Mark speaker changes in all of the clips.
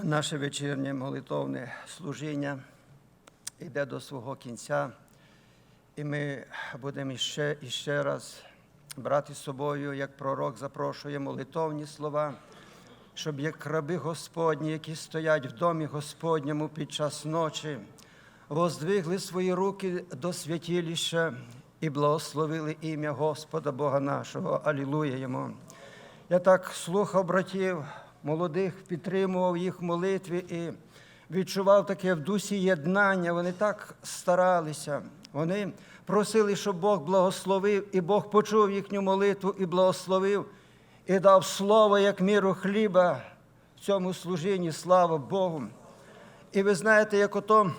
Speaker 1: Наше вечірнє молитовне служіння йде до свого кінця, і ми будемо іще, іще раз брати з собою, як пророк запрошує молитовні слова, щоб як раби Господні, які стоять в домі Господньому під час ночі, воздвигли свої руки до святіліща і благословили ім'я Господа Бога нашого. Алілуя йому. Я так слухав братів молодих, підтримував їх в молитві і відчував таке в дусі єднання. Вони так старалися. Вони просили, щоб Бог благословив, і Бог почув їхню молитву і благословив, і дав слово як міру хліба в цьому служінні, слава Богу. І ви знаєте, як ото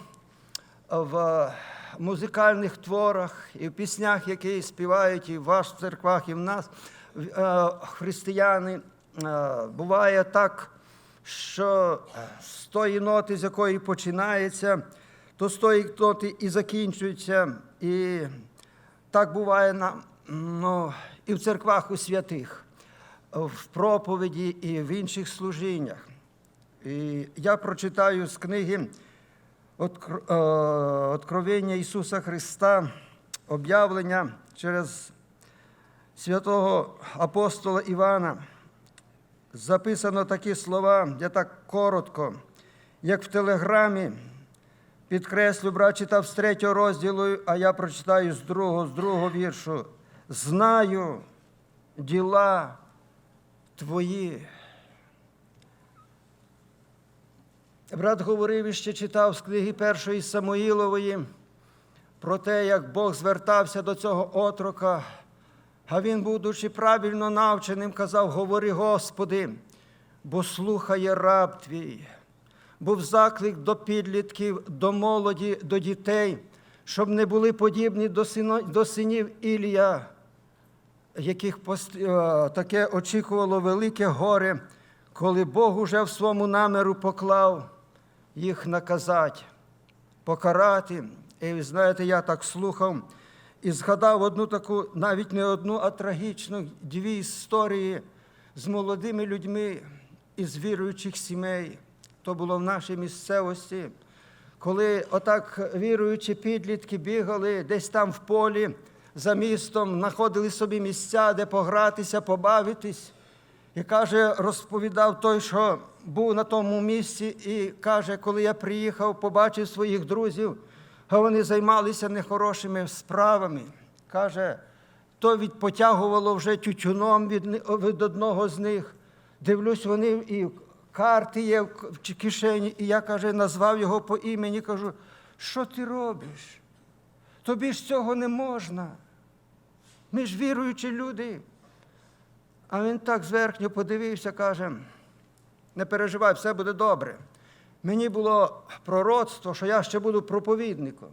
Speaker 1: в музикальних творах і в піснях, які співають і в ваших церквах, і в нас, е, християни, буває так, що з тої ноти, з якої починається, то з тої ноти і закінчується. І так буває на, ну, і в церквах у святих, в проповіді і в інших служіннях. І я прочитаю з книги е, Откровення Ісуса Христа, об'явлення через святого апостола Івана. Записано такі слова, я так коротко, як в телеграмі. Підкреслю, брат читав з третього розділу, а я прочитаю з другого, з другого віршу. Знаю діла твої. Брат говорив і ще читав з книги першої Самоїлової про те, як Бог звертався до цього отрока, а він, будучи правильно навченим, казав: Говори, Господи, бо слухає раб твій. Був заклик до підлітків, до молоді, до дітей, щоб не були подібні до, сино, до синів Ілія, яких пост- е, таке очікувало велике горе, коли Бог уже в своєму наміру поклав їх наказати, покарати. І знаєте, я так слухав і згадав одну таку, навіть не одну, а трагічну дві історії з молодими людьми із віруючих сімей. То було в нашій місцевості, коли отак віруючі підлітки бігали десь там в полі за містом, знаходили собі місця, де погратися, побавитись. І каже, розповідав той, що був на тому місці, і каже, коли я приїхав, побачив своїх друзів, а вони займалися нехорошими справами. Каже, то відпотягувало вже тютюном від, від одного з них. Дивлюсь, вони і карти є в кишені, і я каже, назвав його по імені, кажу, що ти робиш? Тобі ж цього не можна. Ми ж віруючі люди. А він так зверхньо подивився, каже: не переживай, все буде добре. Мені було пророцтво, що я ще буду проповідником.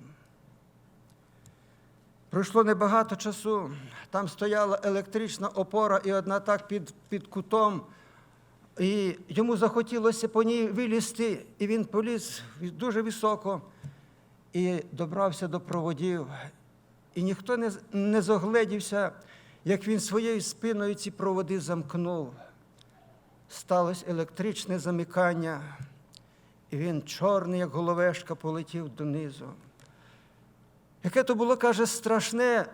Speaker 1: Пройшло небагато часу. Там стояла електрична опора і одна так під, під кутом. І йому захотілося по ній вилізти, і він поліз дуже високо і добрався до проводів. І ніхто не, не зогледівся, як він своєю спиною ці проводи замкнув. Сталося електричне замикання, і він чорний, як головешка, полетів донизу. Яке то було, каже, страшне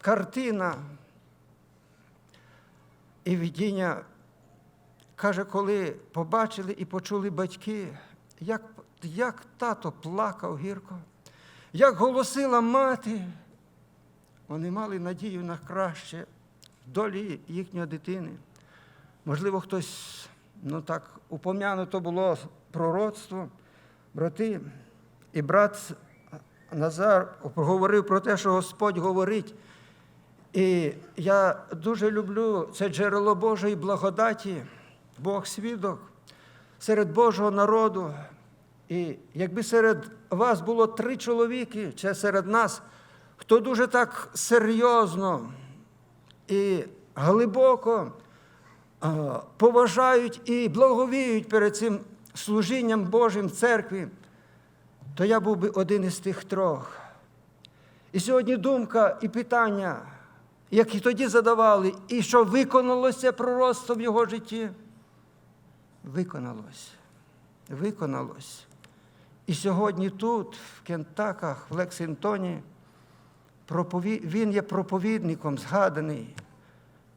Speaker 1: картина. І видіння, каже, коли побачили і почули батьки, як, як тато плакав гірко, як голосила мати, вони мали надію на краще долі їхньої дитини. Можливо, хтось, ну так, упом'януто було пророцтво, брати, і брат Назар говорив про те, що Господь говорить. І я дуже люблю це джерело Божої благодаті, Бог свідок серед Божого народу. І якби серед вас було три чоловіки, чи серед нас, хто дуже так серйозно і глибоко поважають і благовіють перед цим служінням Божим в церкві, то я був би один із тих трьох. І сьогодні думка і питання, які тоді задавали, і що виконалося пророцтво в його житті, виконалось. виконалось. І сьогодні тут, в Кентаках, в Лексингтоні, він є проповідником згаданий,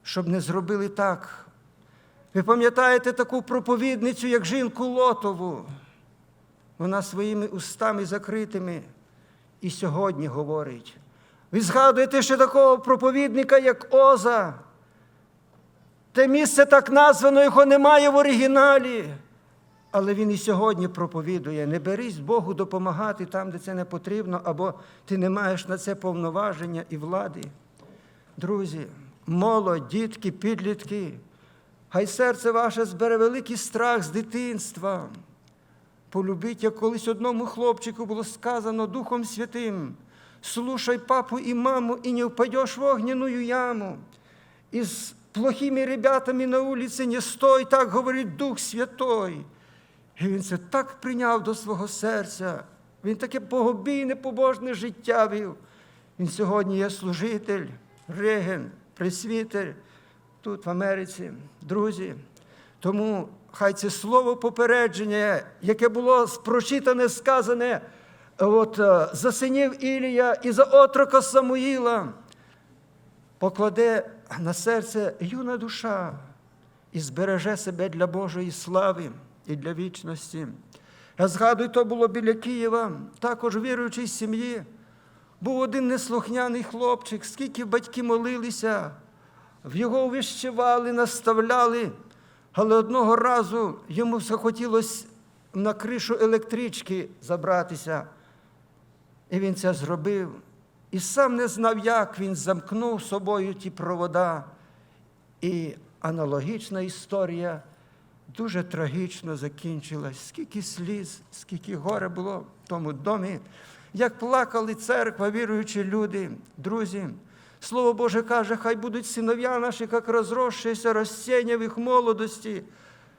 Speaker 1: щоб не зробили так. Ви пам'ятаєте таку проповідницю, як жінку Лотову? Вона своїми устами закритими і сьогодні говорить. Ви згадуєте ще такого проповідника, як Оза. Те місце так названо, його немає в оригіналі. Але він і сьогодні проповідує: не берись Богу допомагати там, де це не потрібно, або ти не маєш на це повноваження і влади. Друзі, молодь, дітки, підлітки, хай серце ваше збере великий страх з дитинства. Полюбіть, як колись одному хлопчику було сказано Духом Святим, слушай папу і маму, і не впадеш в огняную яму. І з плохими ребятами на вулиці не стой, так говорить Дух Святой. І він це так прийняв до свого серця. Він таке богобійне, побожне життя вів. Він сьогодні є служитель, реген, пресвітер тут, в Америці. Друзі, тому хай це слово попередження, яке було прочитане, сказане от, е, за синів Ілія і за отрока Самуїла, покладе на серце юна душа і збереже себе для Божої слави і для вічності. Я згадую, то було біля Києва, також віруючій сім'ї. Був один неслухняний хлопчик, скільки батьки молилися, його увіщували, наставляли, але одного разу йому захотілося на кришу електрички забратися. І він це зробив. І сам не знав, як він замкнув собою ті провода. І аналогічна історія дуже трагічно закінчилась. Скільки сліз, скільки горе було в тому домі, як плакали церква, віруючі люди, друзі. Слово Боже каже, хай будуть сыновья наши, как разросшиеся растения в их молодости,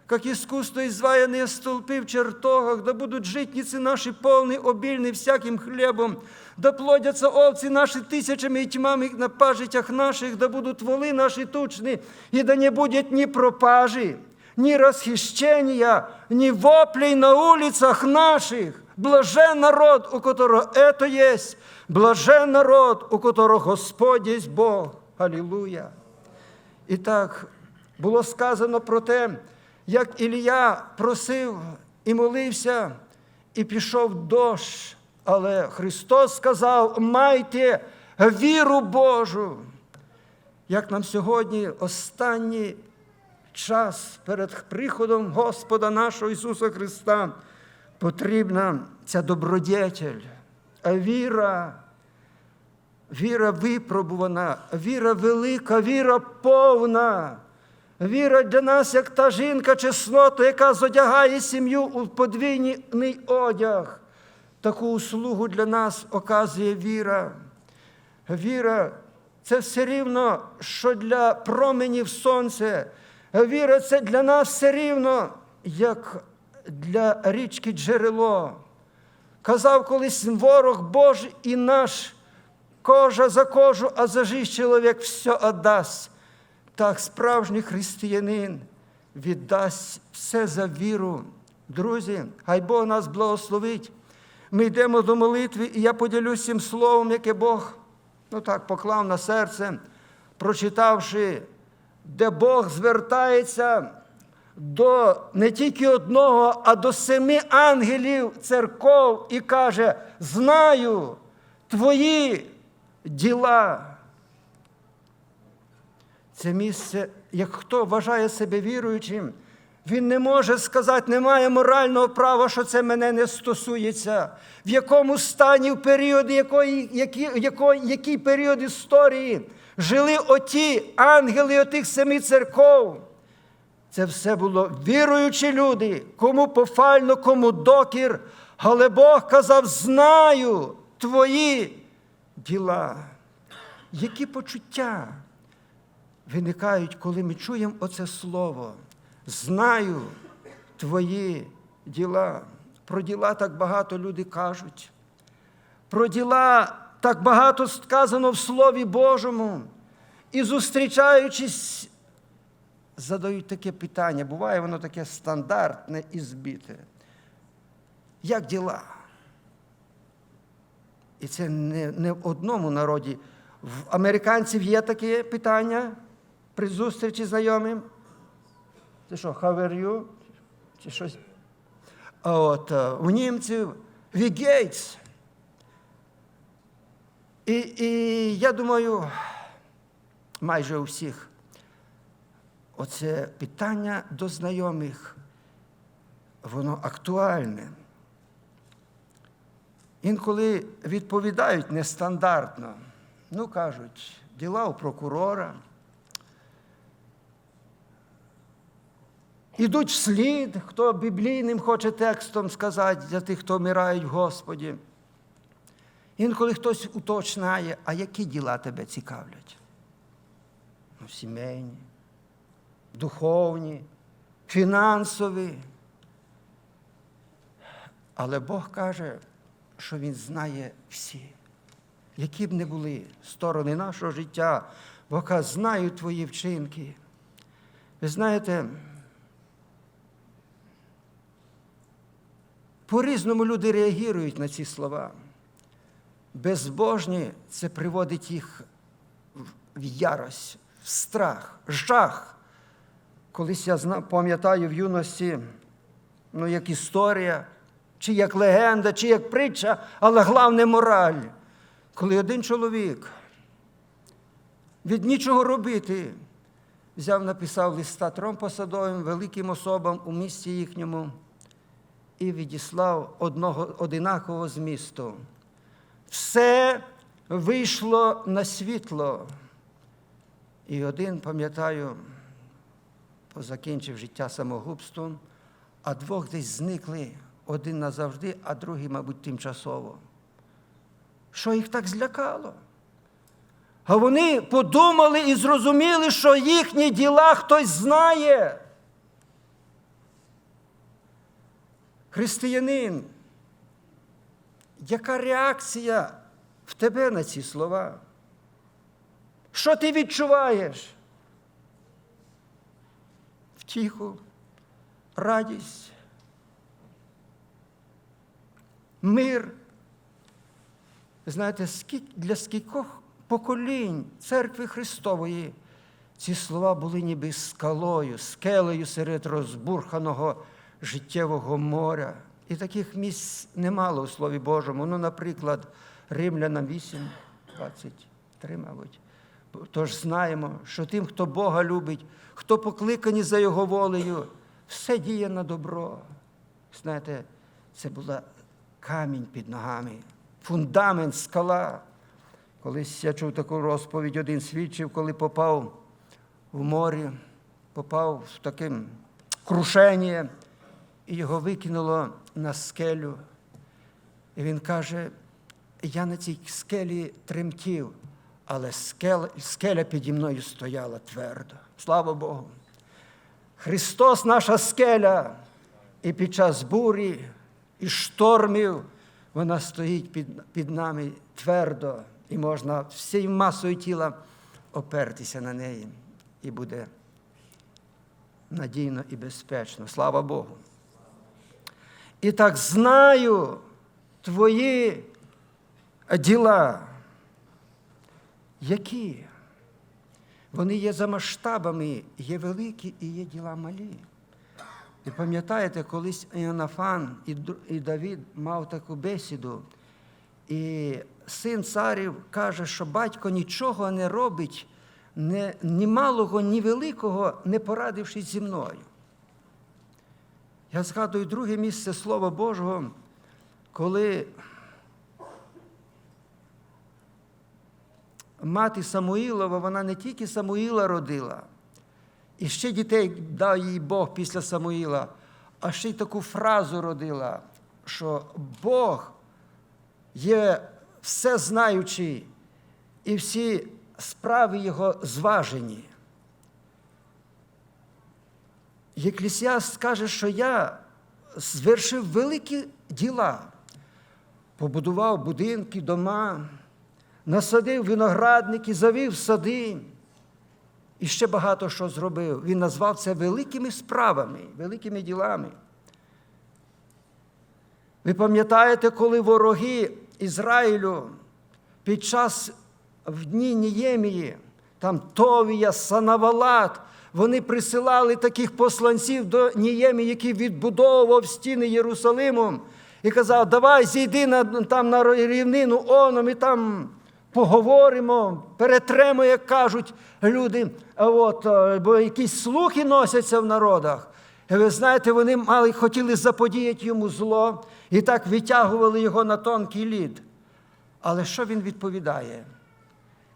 Speaker 1: как искусство изваянные столпы в чертогах, да будут житницы наши полны, обильны всяким хлебом, да плодятся овцы наши тысячами и тьмами на пажитях наших, да будут волы наши тучны, и да не будет ни пропажи, ни расхищения, ни воплей на улицах наших. Блажен народ, у которого это есть, блажен народ, у которого Господь есть Бог. Аллилуйя. І так було сказано про те, як Ілія просив і молився, і пішов дощ. Але Христос сказав: майте віру Божу. Як нам сьогодні останній час перед приходом Господа нашого Ісуса Христа потрібна ця добродетель, віра. Віра випробувана, віра велика, віра повна. Віра для нас, як та жінка чеснота, яка зодягає сім'ю у подвійний одяг. Таку услугу для нас оказує віра. Віра це все рівно, що для променів сонця. Віра це для нас все рівно, як для річки джерело. Казав колись ворог Божий і наш кожа за кожу, а за жизнь чоловік все отдасть. Так справжній християнин віддасть все за віру. Друзі, хай Бог нас благословить. Ми йдемо до молитви, і я поділюсь цим словом, яке Бог ну так, поклав на серце, прочитавши, де Бог звертається до не тільки одного, а до семи ангелів церков і каже: знаю твої діла. Це місце, як хто вважає себе віруючим, він не може сказати, немає морального права, що це мене не стосується. В якому стані, в період, якої, які, якої, який період історії жили оті ангели отих семи церков. Це все було віруючі люди, кому пофально, кому докір. Але Бог казав: знаю твої діла. Які почуття виникають, коли ми чуємо оце слово? Знаю твої діла. Про діла так багато люди кажуть. Про діла так багато сказано в Слові Божому. І зустрічаючись, задають таке питання, буває воно таке стандартне і збите. як діла? І це не, не в одному народі. В американців є таке питання при зустрічі знайомим. Це що, how are you? Чи щось? А от е, у німців «We Gates». І, і я думаю, майже у всіх оце питання до знайомих, воно актуальне. Інколи відповідають нестандартно. Ну, кажуть, діла у прокурора. Ідуть вслід, хто біблійним хоче текстом сказати для тих, хто вмирають в Господі. Інколи хтось уточнає, а які діла тебе цікавлять? Ну, сімейні, духовні, фінансові. Але Бог каже, що Він знає всі, які б не були сторони нашого життя, Бог каже, твої вчинки. Ви знаєте, по-різному люди реагують на ці слова. Безбожні це приводить їх в ярость, в страх, жах. Колись я пам'ятаю в юності, ну, як історія, чи як легенда, чи як притча, але головне мораль. Коли один чоловік від нічого робити, взяв, написав листа трьом посадовим, великим особам у місті їхньому і відіслав одного одинакового змісту. Все вийшло на світло. І один, пам'ятаю, позакінчив життя самогубством, а двох десь зникли один назавжди, а другий, мабуть, тимчасово. Що їх так злякало? А вони подумали і зрозуміли, що їхні діла хтось знає. Християнин, яка реакція в тебе на ці слова? Що ти відчуваєш? Втіху, радість, мир. Знаєте, для скількох поколінь церкви Христової ці слова були ніби скалою, скелею серед розбурханого життєвого моря. І таких місць немало у Слові Божому. Ну, наприклад, Римлянам 8, 23, мабуть. Тож знаємо, що тим, хто Бога любить, хто покликані за Його волею, все діє на добро. Знаєте, це була камінь під ногами, фундамент, скала. Колись я чув таку розповідь, один свідчив, коли попав в морі, попав в таке крушення, і його викинуло на скелю. І він каже: я на цій скелі тремтів, але скеля, скеля піді мною стояла твердо. Слава Богу. Христос наша скеля, і під час бурі і штормів вона стоїть під, під нами твердо, і можна всією масою тіла опертися на неї, і буде надійно і безпечно. Слава Богу. І так знаю твої діла. Які? Вони є за масштабами, є великі і є діла малі. І пам'ятаєте, колись Іоаннафан і і Давід мав таку бесіду, і син царів каже, що батько нічого не робить, не, ні малого, ні великого, не порадившись зі мною. Я згадую друге місце Слова Божого, коли мати Самуїлова, вона не тільки Самуїла родила, і ще дітей дав їй Бог після Самуїла, а ще й таку фразу родила, що Бог є всезнаючий, і всі справи Його зважені. Єклісіаст каже, що я звершив великі діла, побудував будинки, дома, насадив виноградники, завів сади і ще багато що зробив. Він назвав це великими справами, великими ділами. Ви пам'ятаєте, коли вороги Ізраїлю під час в дні Ніємії, там Товія, Санавалат, вони присилали таких посланців до Ніємії, який відбудовував стіни Єрусалиму, і казав, давай зійди на, там на рівнину оном і там поговоримо, перетремо, як кажуть люди, от, е, бо якісь слухи носяться в народах. Ви знаєте, вони мали, хотіли заподіяти йому зло і так витягували його на тонкий лід. Але що він відповідає?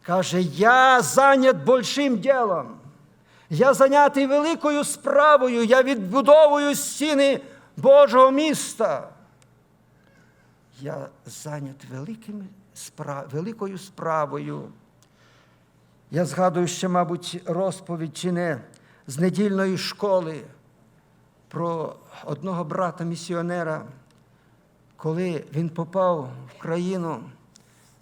Speaker 1: Каже, я зайнят большим ділом. Я зайнятий великою справою, я відбудовую стіни Божого міста. Я зайнят великими спра... великою справою. Я згадую ще, мабуть, розповідь чи не з недільної школи про одного брата-місіонера, коли він попав в країну,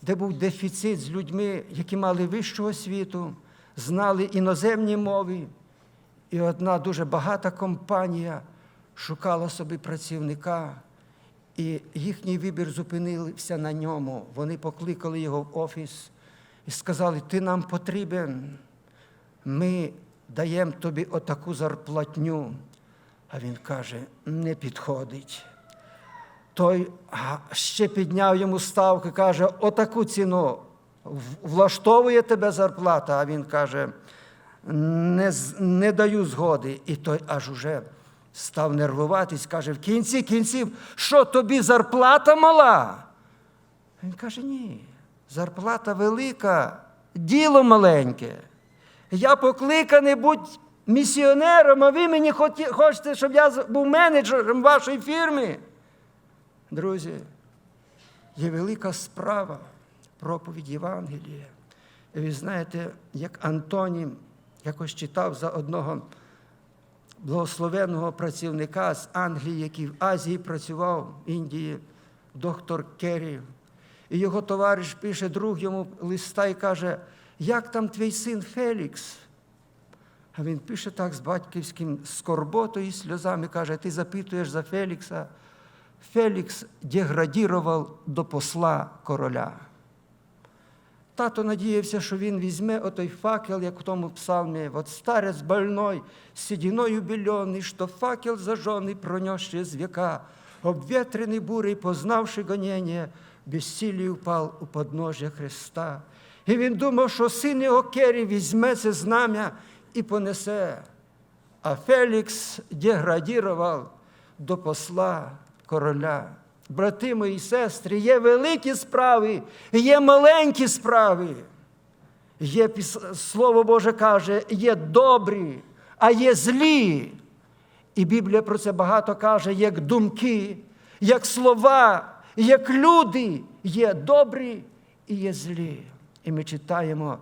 Speaker 1: де був дефіцит з людьми, які мали вищу освіту, знали іноземні мови. І одна дуже багата компанія шукала собі працівника, і їхній вибір зупинився на ньому. Вони покликали його в офіс і сказали: Ти нам потрібен, ми даємо тобі отаку зарплатню. А він каже, не підходить. Той ще підняв йому ставки, каже, отаку ціну влаштовує тебе зарплата. А він каже, не, не даю згоди. І той аж уже став нервуватись, каже, в кінці кінців, що тобі зарплата мала? Він каже, ні, зарплата велика, діло маленьке. Я покликаний бути місіонером, а ви мені хочете, щоб я був менеджером вашої фірми. Друзі, є велика справа проповідь Євангелія. І ви знаєте, як Антоній якось читав за одного благословенного працівника з Англії, який в Азії працював, в Індії, доктор Керрі. І його товариш пише друг йому листа і каже, як там твій син Фелікс? А він пише так з батьківським скорботою і сльозами, каже, ти запитуєш за Фелікса. Фелікс деградірував до посла короля. Тато надіявся, що він візьме отой факел, як в тому псалмі, «Вот старець больной, сединою беленый, что факел зажженный, пронесший з века, обветрений бурей, познавши гонення, безсилі упав у подножжя Христа. І він думав, що син його Кері візьме це знам'я і понесе. А Фелікс деградірував до посла короля. Брати мої сестри, є великі справи, є маленькі справи. Є Слово Боже каже, є добрі, а є злі. І Біблія про це багато каже, як думки, як слова, як люди є добрі і є злі. І ми читаємо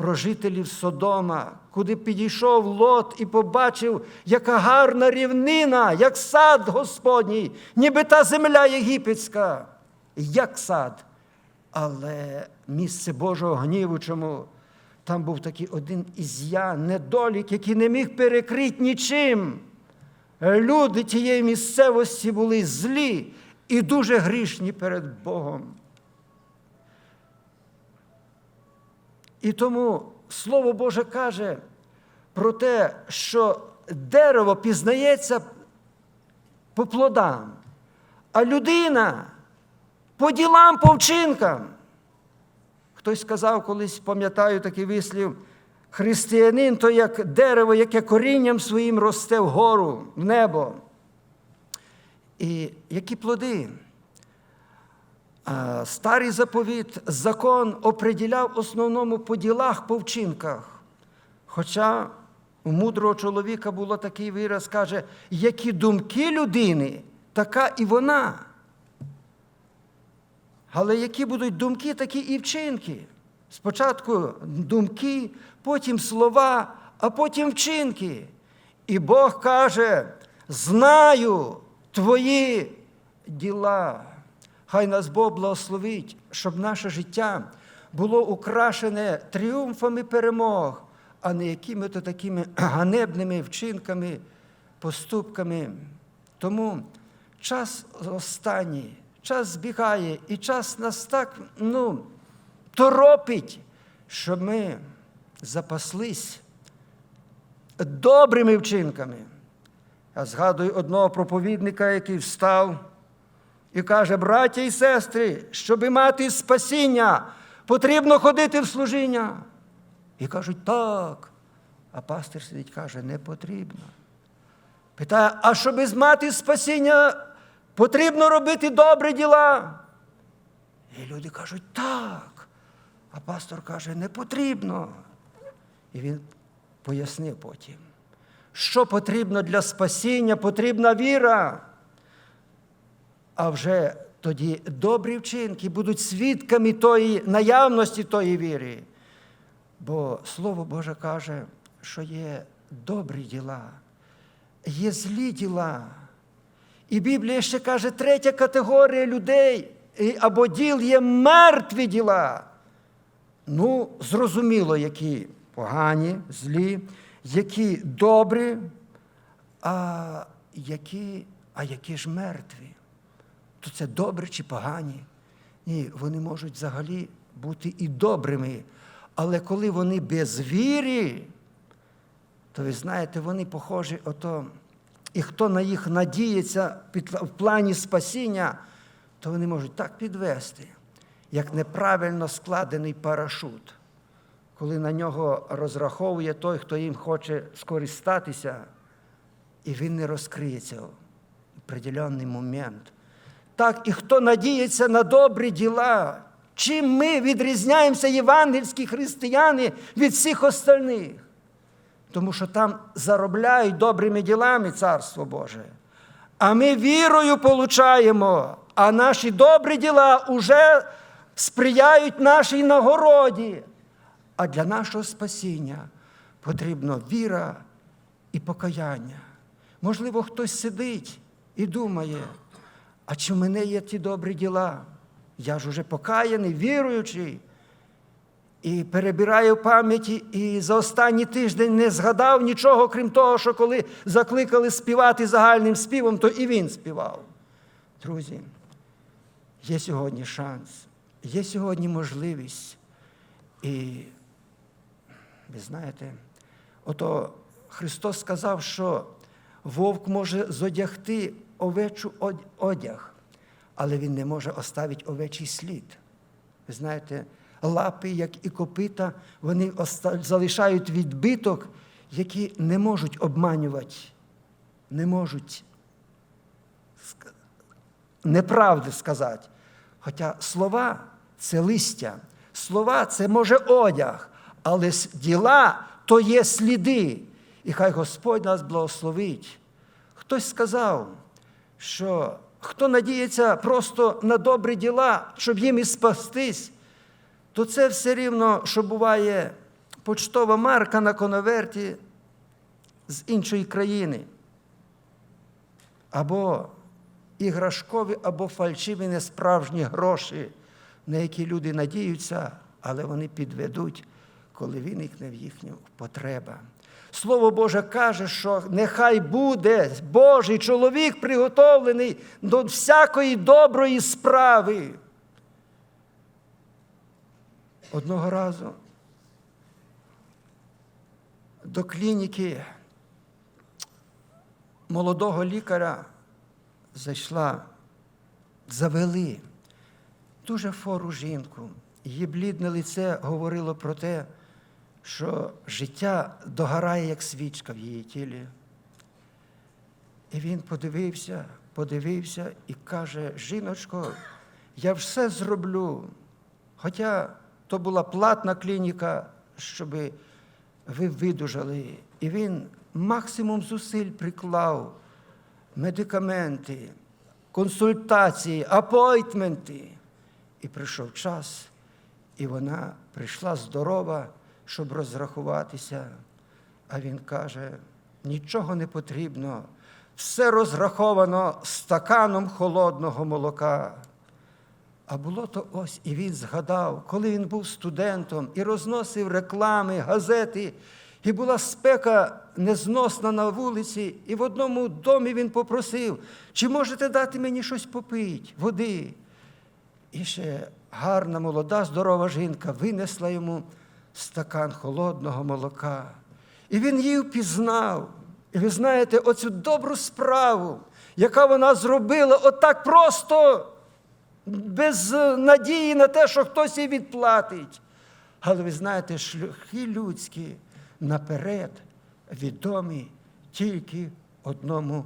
Speaker 1: про жителів Содома, куди підійшов Лот і побачив, яка гарна рівнина, як сад Господній, ніби та земля єгипетська, як сад. Але місце Божого гніву чому? Там був такий один із'ян, недолік, який не міг перекрити нічим. Люди тієї місцевості були злі і дуже грішні перед Богом. І тому Слово Боже каже про те, що дерево пізнається по плодам, а людина по ділам, по вчинкам. Хтось сказав колись, пам'ятаю такий вислів, християнин то як дерево, яке корінням своїм росте вгору, в небо. І які плоди? А, Старий заповіт, закон оприділяв основному по ділах, по вчинках. Хоча у мудрого чоловіка було такий вираз, каже, які думки людини, така і вона. Але які будуть думки, такі і вчинки. Спочатку думки, потім слова, а потім вчинки. І Бог каже: знаю твої діла. Хай нас Бог благословить, щоб наше життя було украшене тріумфами перемог, а не якими-то такими ганебними вчинками, поступками. Тому час останній, час збігає, і час нас так ну, торопить, щоб ми запаслись добрими вчинками. Я згадую одного проповідника, який встав і каже: браття і сестри, щоби мати спасіння, потрібно ходити в служіння. І кажуть, так. А пастир сидить каже, не потрібно. Питає, а щоби мати спасіння, потрібно робити добрі діла. І люди кажуть, так. А пастор каже, не потрібно. І він пояснив потім, що потрібно для спасіння, потрібна віра. А вже тоді добрі вчинки будуть свідками тої наявності тої віри. Бо Слово Боже каже, що є добрі діла, є злі діла. І Біблія ще каже, третя категорія людей або діл є мертві діла. Ну, зрозуміло, які погані, злі, які добрі, а які, а які ж мертві. То це добре чи погані? Ні, вони можуть взагалі бути і добрими. Але коли вони без віри, то ви знаєте, вони похожі ото. І хто на їх надіється в плані спасіння, то вони можуть так підвести, як неправильно складений парашут. Коли на нього розраховує той, хто їм хоче скористатися, і він не розкриється в определенний момент. Так, і хто надіється на добрі діла, чим ми відрізняємося, євангельські християни, від всіх остальних? Тому що там заробляють добрими ділами Царство Боже. А ми вірою получаємо, а наші добрі діла вже сприяють нашій нагороді. А для нашого спасіння потрібна віра і покаяння. Можливо, хтось сидить і думає, а чи в мене є ті добрі діла? Я ж уже покаяний, віруючий. І перебираю пам'яті, і за останній тиждень не згадав нічого, крім того, що коли закликали співати загальним співом, то і він співав. Друзі, є сьогодні шанс, є сьогодні можливість. І ви знаєте, ото Христос сказав, що вовк може зодягти овечу одяг, але він не може оставити овечий слід. Ви знаєте, лапи, як і копита, вони залишають відбиток, які не можуть обманювати, не можуть неправди сказати. Хоча слова це листя, слова це може одяг, але діла то є сліди. І хай Господь нас благословить. Хтось сказав, що хто надіється просто на добрі діла, щоб їм і спастись, то це все рівно, що буває почтова марка на конверті з іншої країни. Або іграшкові, або фальшиві несправжні гроші, на які люди надіються, але вони підведуть, коли виникне в їхню потреба. Слово Боже каже, що нехай буде Божий чоловік приготовлений до всякої доброї справи. Одного разу до клініки молодого лікаря зайшла, завели дуже фору жінку. Її блідне лице говорило про те, що життя догорає, як свічка в її тілі. І він подивився, подивився і каже: жіночко, я все зроблю. Хоча то була платна клініка, щоб ви видужали. І він максимум зусиль приклав медикаменти, консультації, апойтменти. І прийшов час, і вона прийшла здорова, щоб розрахуватися. А він каже: нічого не потрібно, все розраховано стаканом холодного молока. А було то ось, і він згадав, коли він був студентом і розносив реклами, газети, І була спека незносна на вулиці, і в одному домі він попросив, чи можете дати мені щось попити, води. І ще гарна, молода, здорова жінка винесла йому стакан холодного молока. І він її впізнав. І ви знаєте, оцю добру справу, яка вона зробила отак просто, без надії на те, що хтось їй відплатить. Але ви знаєте, шляхи людські наперед відомі тільки одному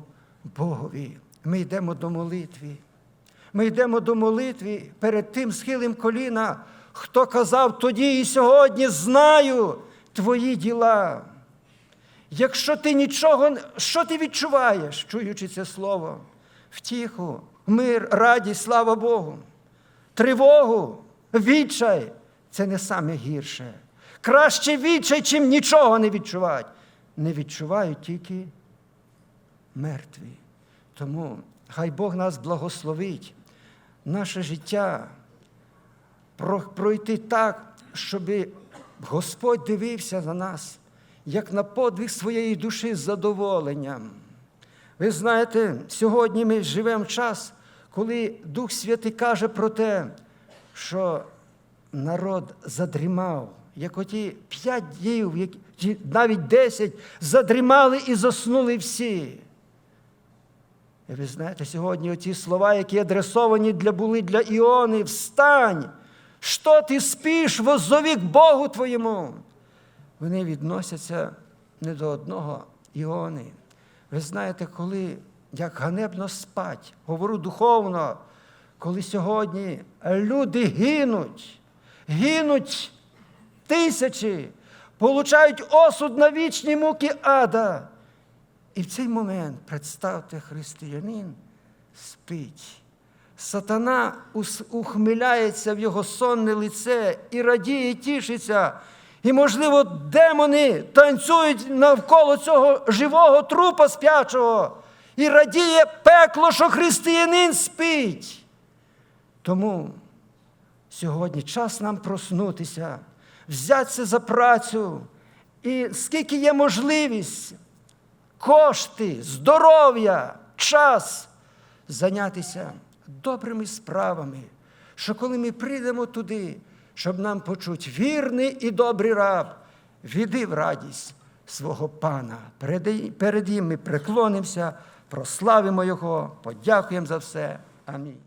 Speaker 1: Богові. Ми йдемо до молитви. Ми йдемо до молитви перед тим схилем коліна, хто казав тоді і сьогодні знаю твої діла. Якщо ти нічого, що ти відчуваєш, чуючи це слово? Втіху, мир, радість, слава Богу, тривогу, відчай це не саме гірше. Краще відчай, чим нічого не відчувати. Не відчувають тільки мертві. Тому хай Бог нас благословить, наше життя пройти так, щоб Господь дивився на нас, як на подвиг своєї душі з задоволенням. Ви знаєте, сьогодні ми живемо в час, коли Дух Святий каже про те, що народ задрімав, як оті п'ять чи навіть десять, задрімали і заснули всі. І ви знаєте, сьогодні оці слова, які адресовані для, були для Іони, встань! Що ти спиш, воззові к Богу твоєму? Вони відносяться не до одного Іони. Ви знаєте, коли як ганебно спать, говорю духовно, коли сьогодні люди гинуть, гинуть тисячі, получають осуд на вічні муки ада. І в цей момент, представте, християнин спить. Сатана ухмиляється в його сонне лице і радіє, тішиться. І, можливо, демони танцюють навколо цього живого трупа спячого. І радіє пекло, що християнин спить. Тому сьогодні час нам проснутися, взятися за працю. І скільки є можливість, кошти, здоров'я, час зайнятися добрими справами, що коли ми прийдемо туди, щоб нам почуть вірний і добрий раб, віди в радість свого пана. Перед, Їм ми преклонимося, прославимо Його, подякуємо за все. Амінь.